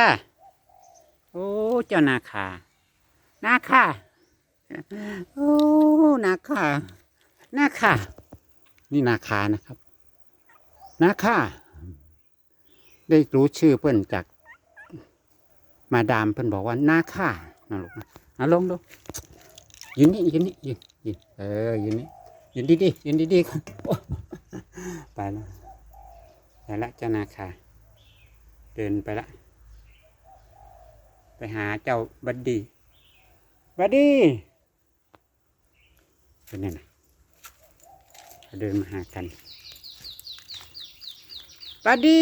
ค่ะ โอ้ เจ้านาคานาคาโอ้ นาคานาคานี่นาคานะครับ นาคาได้รู้ชื่อเพิ่อนจาก มาดามเพิ่อนบอกว่านาคานะลูกนะเอาลงดูยืนนี่ยืนนี่ยืนยืนเออยืนนี่ยืนดีๆยืนดีๆครับโอ้ไปแล้วไปละเจ้านาคาเดินไปละ หาเจ้าบัดดีบัดดีเป็นยังไงเดินมาหากันบัดดี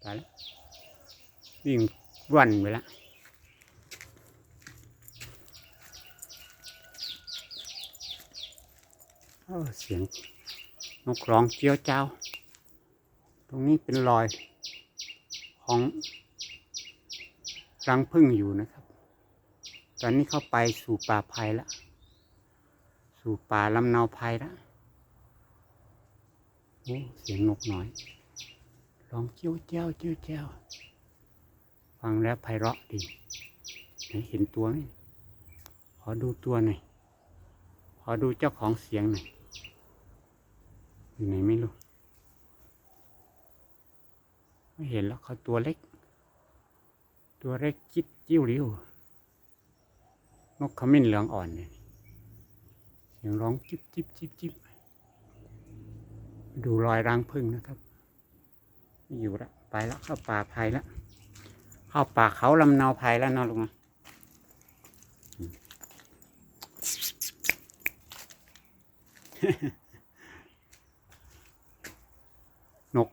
ไปแล้ววิ่งวันไปแล้วเสียงนกร้องเจียวเจ้า ตรงนี้เป็นรอยของ รังพึ่งอยู่นะครับ ตอนนี้เข้าไปสู่ป่าไผ่ละ สู่ป่าลำเนาไผ่ละโอ้เสียงนกน้อยร้องเจียวเจ้าเจียวเจ้าฟังแล้วไพเราะดีเห็นตัวไหมขอดูตัวหน่อยขอดูเจ้าของเสียงหน่อยอยู่ไหนไม่รู้ไม่เห็นแล้วเขาตัวเล็ก ตัวเล็กจิบจิ้วริ้วนกขมิ้นเหลืองอ่อนเนี่ยเสียงร้องจิบจิบจิบจิบดูรอยรังพึ่งนะครับ อยู่ละไปล้วเข้าป่าไผ่ล้วเข้าป่าเขาลำเนาไผ่แล้วเนาะลุงนะนก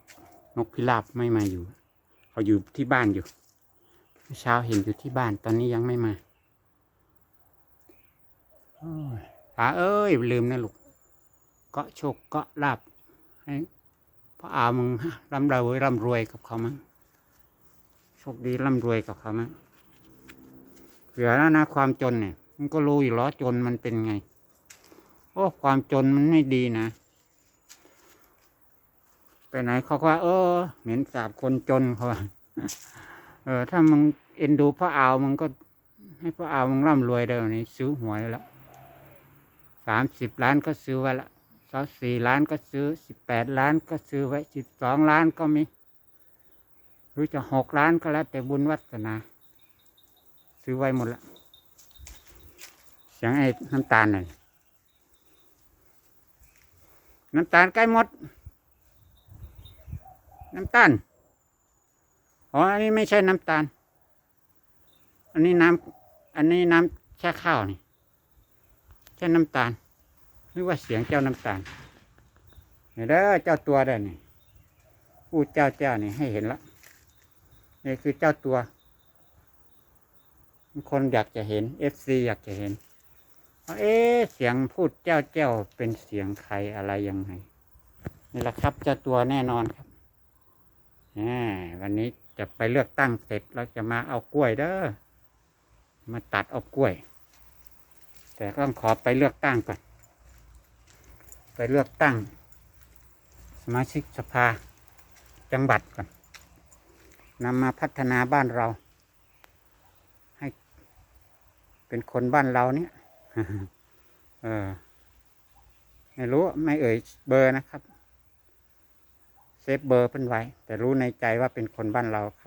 นกพิราบไม่มาอยู่ เขาอยู่ที่บ้านอยู่ เมื่อเช้าเห็นอยู่ที่บ้านตอนนี้ยังไม่มาโอ้ยตาเอ้ย ลืมนะลูกเกาะโชคเกาะลาบให้พ่ออามึงร่ำรวยร่ำรวยกับเขามั้งโชคดีร่ำรวยกับเขามั้งเผื่อแล้วนะความจนเนี่ย มันก็รู้อยู่แล้วจนมันเป็นไง โอ้ความจนมันไม่ดีนะไปไหนเขาก็ว่าเออ เหม็นสาบคนจนเขาว่า เออ ถ้ามึงเอ็นดูพระอาวมึงก็ ให้พระอาวมึงร่ำรวยเดี๋ยวนี้ซื้อหวยแล้วสามสิบล้านก็ซื้อไว้ละสองสี่ล้านก็ซื้อสิบแปดล้านก็ซื้อไว้สิบสองล้านก็มี หรือจะหกล้านก็แล้ว แต่บุญวัฒนา ซื้อไว้หมดละเสียงไอ้น้ำตาลน่ะน้ำตาลใกล้หมด น้ำตาล อ๋อ อันนี้ไม่ใช่น้ำตาล อันนี้น้ำอันนี้น้ำแช่ข้าวนี่ใช่น้ำตาลนึกว่าเสียงเจ้าน้ำตาลเห็นเด้อเจ้าตัวเด้นี่พูดเจ้าเจ้านี่ให้เห็นละนี่คือเจ้าตัว คนอยากจะเห็นเอฟซีอยากจะเห็นว่าเอ๊เสียงพูดเจ้าเจ้าเป็นเสียงใครอะไรยังไงนี่แหละครับเจ้าตัวแน่นอนครับอ่าวันนี้ จะไปเลือกตั้งเสร็จเราจะมาเอากล้วยเด้อมาตัดเอากล้วย แต่ก็ต้องขอไปเลือกตั้งก่อนไปเลือกตั้ง สมาชิกสภาจังหวัดก่อนนำมาพัฒนาบ้านเรา ให้ เป็นคนบ้านเราเนี่ยเออไม่รู้ไม่เอ่ยเบอร์นะครับ เซฟเบอร์เพิ่นไว้ แต่รู้ในใจว่าเป็นคนบ้านเราครับ